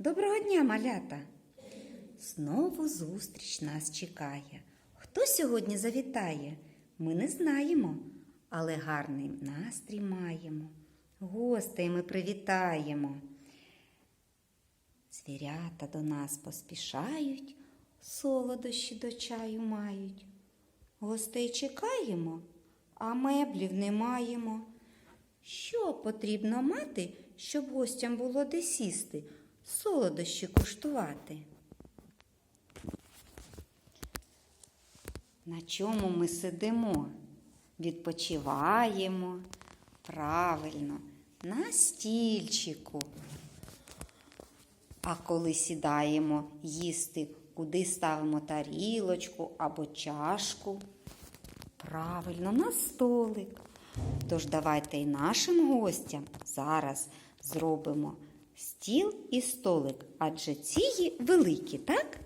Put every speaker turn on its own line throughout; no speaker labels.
Доброго дня, малята! Знову зустріч нас чекає. Хто сьогодні завітає? Ми не знаємо, але гарний настрій маємо. Гостей ми привітаємо. Звірята до нас поспішають, солодощі до чаю мають. Гостей чекаємо, а меблів не маємо. Що потрібно мати, щоб гостям було де сісти, солодощі куштувати? На чому ми сидимо? Відпочиваємо. Правильно, на стільчику. А коли сідаємо їсти, куди ставимо тарілочку або чашку? Правильно, на столик. Тож давайте і нашим гостям зараз зробимо стіл і столик, адже ці великі, так?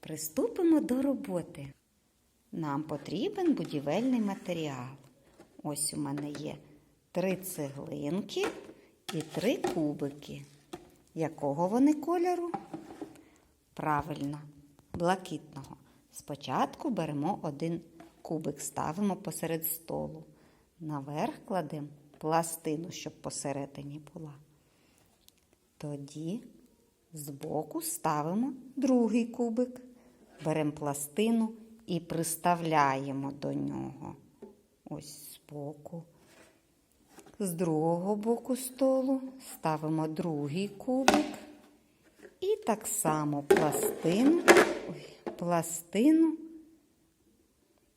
Приступимо до роботи. Нам потрібен будівельний матеріал. Ось у мене є три цеглинки і три кубики. Якого вони кольору? Правильно, блакитного. Спочатку беремо один кубик, ставимо посеред столу. Наверх кладемо пластину, щоб посередині була. Тоді збоку ставимо другий кубик, беремо пластину і приставляємо до нього. Ось збоку. З другого боку столу ставимо другий кубик. І так само пластину, ой, пластину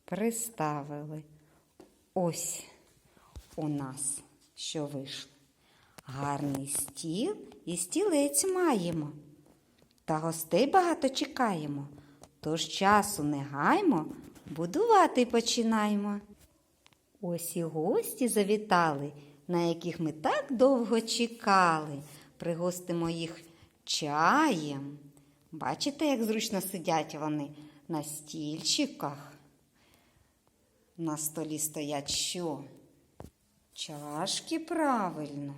приставили. Ось у нас що вийшло. Гарний стіл і стілець маємо. Та гостей багато чекаємо. Тож часу не гаймо, будувати починаємо. Ось і гості завітали, на яких ми так довго чекали. Пригостимо їх чаєм. Бачите, як зручно сидять вони на стільчиках. На столі стоять що? Чашки правильно.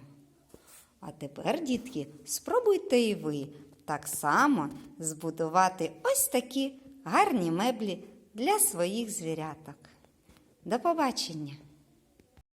А тепер, дітки, спробуйте і ви так само збудувати ось такі гарні меблі для своїх звіряток. До побачення!